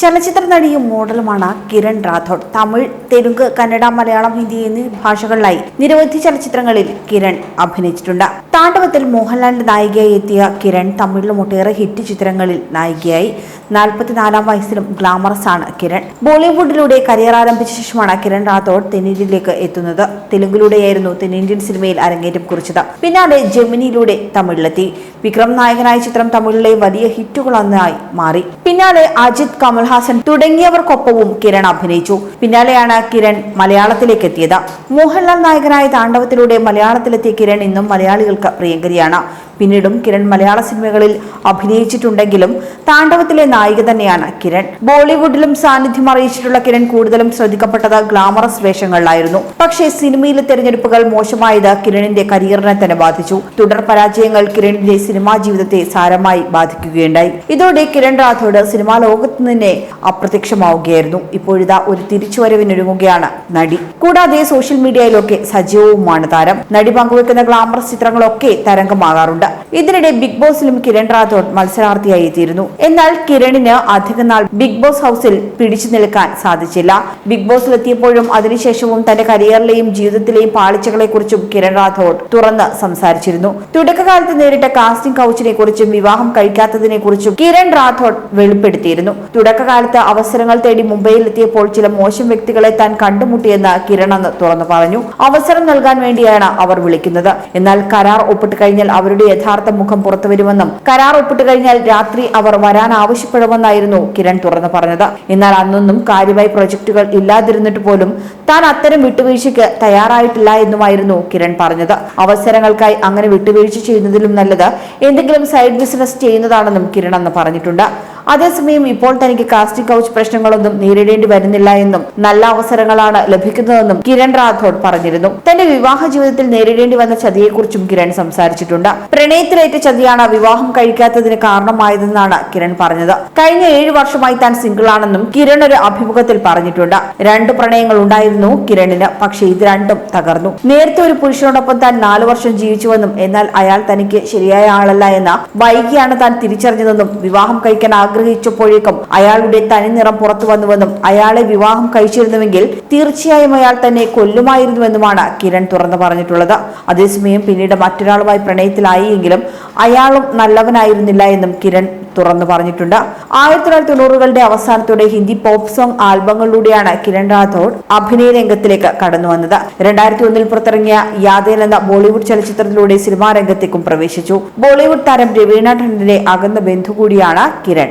ചലച്ചിത്ര നടിയും മോഡലുമാണ് കിരൺ റാഥോഡ് തമിഴ് തെലുങ്ക് കന്നഡ മലയാളം ഹിന്ദി എന്നീ ഭാഷകളിലായി നിരവധി ചലച്ചിത്രങ്ങളിൽ കിരൺ അഭിനയിച്ചിട്ടുണ്ട്. താണ്ഡവത്തിൽ മോഹൻലാലിന്റെ നായികയായി എത്തിയ കിരൺ തമിഴിലും ഒട്ടേറെ ഹിറ്റ് ചിത്രങ്ങളിൽ നായികയായി. നാൽപ്പത്തിനാലാം വയസ്സിലും ഗ്ലാമറസ് ആണ് കിരൺ. ബോളിവുഡിലൂടെ കരിയർ ആരംഭിച്ച ശേഷമാണ് കിരൺ റാത്തോഡ് തെന്നിന്ത്യയിലേക്ക് എത്തുന്നത്. തെലുങ്കിലൂടെയായിരുന്നു തെന്നിന്ത്യൻ സിനിമയിൽ അരങ്ങേറ്റം കുറിച്ചത്. പിന്നാലെ ജെമിനിയിലൂടെ തമിഴിലെത്തി. വിക്രം നായകനായ ചിത്രം തമിഴിലെ വലിയ ഹിറ്റുകളൊന്നായി മാറി. പിന്നാലെ അജിത് കമൽഹാസൻ തുടങ്ങിയവർക്കൊപ്പവും കിരൺ അഭിനയിച്ചു. പിന്നാലെയാണ് കിരൺ മലയാളത്തിലേക്ക് എത്തിയത്. മോഹൻലാൽ നായകനായ താണ്ഡവത്തിലൂടെ മലയാളത്തിലെത്തിയ കിരൺ ഇന്നും മലയാളികൾക്ക് പ്രിയങ്കരിയാണ്. പിന്നീടും കിരൺ മലയാള സിനിമകളിൽ അഭിനയിച്ചിട്ടുണ്ടെങ്കിലും താണ്ഡവത്തിലെ നായിക തന്നെയാണ് കിരൺ. ബോളിവുഡിലും സാന്നിധ്യം അറിയിച്ചിട്ടുള്ള കിരൺ കൂടുതലും ശ്രദ്ധിക്കപ്പെട്ടത് ഗ്ലാമറസ് വേഷങ്ങളിലായിരുന്നു. പക്ഷേ സിനിമയിലെ തെരഞ്ഞെടുപ്പുകൾ മോശമായത് കിരണിന്റെ കരിയറിനെ തന്നെ ബാധിച്ചു. തുടർ പരാജയങ്ങൾ കിരണിന്റെ സിനിമാ ജീവിതത്തെ സാരമായി ബാധിക്കുകയുണ്ടായി. ഇതോടെ കിരൺ റാഥോഡ് സിനിമാ ലോകത്ത് തന്നെ അപ്രത്യക്ഷമാവുകയായിരുന്നു. ഇപ്പോഴിതാ ഒരു തിരിച്ചുവരവിനൊരുങ്ങുകയാണ് നടി. കൂടാതെ സോഷ്യൽ മീഡിയയിലൊക്കെ സജീവവുമാണ് താരം. നടി പങ്കുവെക്കുന്ന ഗ്ലാമറസ് ചിത്രങ്ങളൊക്കെ തരംഗമാകാറുണ്ട്. ഇതിനിടെ ബിഗ് ബോസിലും കിരൺ റാഥോഡ് മത്സരാർത്ഥിയായി എത്തിയിരുന്നു എന്നാൽ കിരണിന് അധികനാൾ ബിഗ് ബോസ് ഹൗസിൽ പിടിച്ചു നിൽക്കാൻ സാധിച്ചില്ല. ബിഗ് ബോസിൽ എത്തിയപ്പോഴും അതിനുശേഷവും തന്റെ കരിയറിലെയും ജീവിതത്തിലെയും പാളിച്ചകളെ കുറിച്ചും കിരൺ റാഥോഡ് തുറന്ന് സംസാരിച്ചിരുന്നു. തുടക്കകാലത്ത് നേരിട്ട കാസ്റ്റിംഗ് കൗച്ചിനെ കുറിച്ചും വിവാഹം കഴിക്കാത്തതിനെ കുറിച്ചും കിരൺ റാഥോഡ് വെളിപ്പെടുത്തിയിരുന്നു. തുടക്കകാലത്ത് അവസരങ്ങൾ തേടി മുംബൈയിൽ എത്തിയപ്പോൾ ചില മോശം വ്യക്തികളെ താൻ കണ്ടുമുട്ടിയെന്ന് കിരൺ അന്ന് തുറന്നു പറഞ്ഞു. അവസരം നൽകാൻ വേണ്ടിയാണ് അവർ വിളിക്കുന്നത്. എന്നാൽ കരാർ ഒപ്പിട്ട് കഴിഞ്ഞാൽ അവരുടെ യഥാർത്ഥ മുഖം പുറത്തുവരുമെന്നും കരാർ ഒപ്പിട്ട് കഴിഞ്ഞാൽ രാത്രി അവർ വരാൻ ആവശ്യപ്പെടുമെന്നായിരുന്നു കിരൺ തുറന്നു പറഞ്ഞത്. എന്നാൽ അന്നൊന്നും കാര്യമായി പ്രൊജക്ടുകൾ ഇല്ലാതിരുന്നിട്ട് പോലും താൻ അത്തരം വിട്ടുവീഴ്ചയ്ക്ക് തയ്യാറായിട്ടില്ല എന്നുമായിരുന്നു കിരൺ പറഞ്ഞത്. അവസരങ്ങൾക്കായി അങ്ങനെ വിട്ടുവീഴ്ച ചെയ്യുന്നതിലും നല്ലത് എന്തെങ്കിലും സൈഡ് ബിസിനസ് ചെയ്യുന്നതാണെന്നും കിരൺ അന്ന് പറഞ്ഞിട്ടുണ്ട്. അതേസമയം ഇപ്പോൾ തനിക്ക് കാസ്റ്റിംഗ് കൗച്ച് പ്രശ്നങ്ങളൊന്നും നേരിടേണ്ടി വരുന്നില്ല എന്നും നല്ല അവസരങ്ങളാണ് ലഭിക്കുന്നതെന്നും കിരൺ റാഥോഡ് പറഞ്ഞിരുന്നു. തന്റെ വിവാഹ ജീവിതത്തിൽ നേരിടേണ്ടി വന്ന ചതിയെക്കുറിച്ചും കിരൺ സംസാരിച്ചിട്ടുണ്ട്. പ്രണയത്തിലേറ്റ ചതിയാണ് വിവാഹം കഴിക്കാത്തതിന് കാരണമായതെന്നാണ് കിരൺ പറഞ്ഞത്. കഴിഞ്ഞ ഏഴു വർഷമായി താൻ സിംഗിൾ ആണെന്നും കിരൺ ഒരു അഭിമുഖത്തിൽ പറഞ്ഞിട്ടുണ്ട്. രണ്ട് പ്രണയങ്ങൾ ഉണ്ടായിരുന്നു കിരണിന് പക്ഷേ ഇത് രണ്ടും തകർന്നു. നേരത്തെ ഒരു പുരുഷനോടൊപ്പം താൻ നാലു വർഷം ജീവിച്ചുവെന്നും എന്നാൽ അയാൾ തനിക്ക് ശരിയായ ആളല്ല എന്ന വൈകിയാണ് താൻ തിരിച്ചറിഞ്ഞതെന്നും വിവാഹം കഴിക്കാൻ ആഗ്രഹിച്ചപ്പോഴേക്കും അയാളുടെ തനിനിറം പുറത്തു വന്നുവെന്നും അയാളെ വിവാഹം കഴിച്ചിരുന്നുവെങ്കിൽ തീർച്ചയായും അയാൾ തന്നെ കൊല്ലുമായിരുന്നുവെന്നുമാണ് കിരൺ തുറന്നു പറഞ്ഞിട്ടുള്ളത്. അതേസമയം പിന്നീട് മറ്റൊരാളുമായി പ്രണയത്തിലായി എങ്കിലും അയാളും നല്ലവനായിരുന്നില്ല എന്നും കിരൺ തുറന്നു പറഞ്ഞിട്ടുണ്ട്. ആയിരത്തി തൊള്ളായിരത്തി തൊണ്ണൂറുകളുടെ അവസാനത്തോടെ ഹിന്ദി പോപ്പ് സോങ് ആൽബങ്ങളിലൂടെയാണ് കിരൺ റാഥോഡ് അഭിനയ രംഗത്തിലേക്ക് കടന്നു വന്നത്. രണ്ടായിരത്തി ഒന്നിൽ പുറത്തിറങ്ങിയ യാദേൻ എന്ന ബോളിവുഡ് ചലച്ചിത്രത്തിലൂടെ സിനിമാ രംഗത്തേക്കും പ്രവേശിച്ചു. ബോളിവുഡ് താരം രവീണ ടണ്ടന്റെ അകന്ന ബന്ധു കൂടിയാണ് കിരൺ.